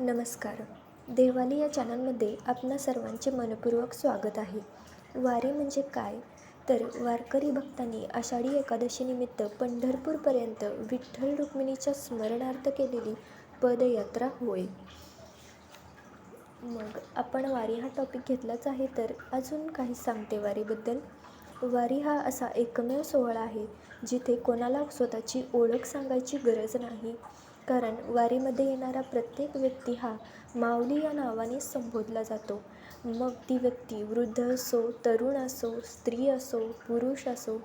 नमस्कार. देवाली या चॅनलमध्ये आपणा सर्वांचे मनपूर्वक स्वागत आहे. वारी म्हणजे काय? तर वारकरी भक्तांनी आषाढी एकादशीनिमित्त पंढरपूरपर्यंत विठ्ठल रुक्मिणीच्या स्मरणार्थ केलेली पदयात्रा होय. मग आपण वारी हा टॉपिक घेतलाच आहे तर अजून काही सांगते वारीबद्दल? वारी हा असा एकमेव सोहळा आहे जिथे कोणाला स्वतःची ओळख सांगायची गरज नाही. कारण वारीमध्ये येणारा प्रत्येक व्यक्ती हा माऊली या नावाने संबोधला जातो. मग ती व्यक्ती वृद्ध असो तरुण असो स्त्री असो पुरुष असो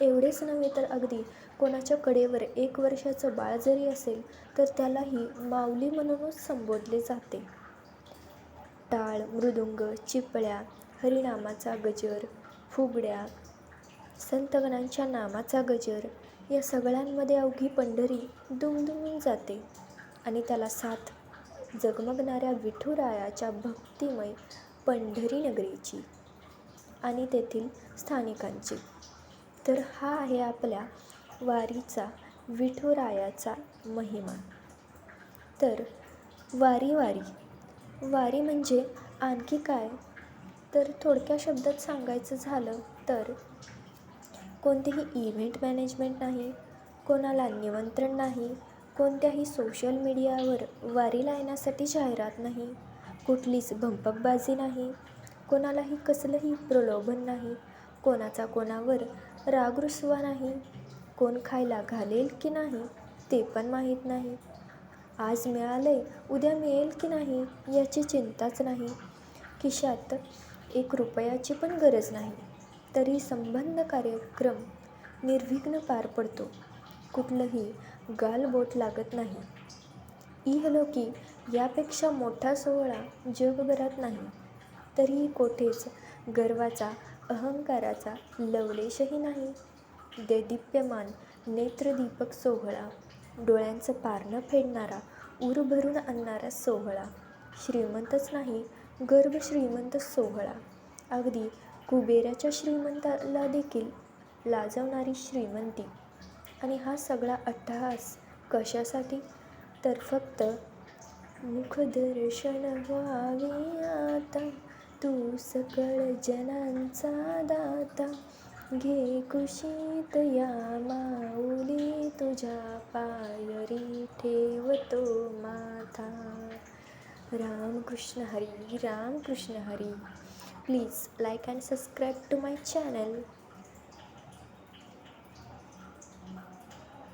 एवढेच नव्हे तर अगदी कोणाच्या कडेवर एक वर्षाचं बाळ जरी असेल तर त्यालाही माऊली म्हणूनच संबोधले जाते. टाळ मृदुंग चिपळ्या हरिनामाचा गजर फुगड्या संतगणांच्या नामाचा गजर. या सगळ्यांमध्ये अवघी पंढरी दुमदुमून जाते आणि त्याला साथ जगमगणाऱ्या विठुरायाच्या भक्तिमय पंढरी नगरीची आणि तेथील स्थानिकांची. तर हा आहे आपल्या वारीचा विठुरायाचा महिमा. तर वारी वारी. वारी म्हणजे आणखी काय? तर थोडक्या शब्दात सांगायचं झालं तर कोणतेही इव्हेंट मॅनेजमेंट नाही कोणाला निमंत्रण नाही कोणत्याही सोशल मीडियावर वारीला येण्यासाठी जाहिरात नाही कुठलीच भंपकबाजी नाही कोणालाही कसलंही प्रलोभन नाही कोणाचा कोणावर रागरुसवा नाही कोण खायला घालेल की नाही ते पण माहीत नाही. आज मिळाले उद्या मिळेल की नाही याची चिंताच नाही. खिशात एक रुपयाची पण गरज नाही. तरी संबंध कार्यक्रम निर्विघ्न पार पडतो. कुठलंही गालबोट लागत नाही. इहलोकी यापेक्षा मोठा सोहळा जगभरात नाही. तरीही कोठेच गर्वाचा अहंकाराचा लवलेशही नाही. देदीप्यमान नेत्रदीपक सोहळा डोळ्यांचं पारणं फेडणारा उर भरून आणणारा सोहळा. श्रीमंतच नाही गर्भ श्रीमंत सोहळा. अगदी कुबेराच्या श्रीमंताला देखील लाजवणारी श्रीमंती. आणि हा सगळा अट्टहास कशासाठी? तर फक्त मुखदर्शन व्हावे आता. तू सकळ जनांचा दाता. घे कुशीत या माऊली. तुझ्या पायरी ठेवतो माथा. Ramakrishna Hari Ramakrishna Hari. Please like and subscribe to my channel.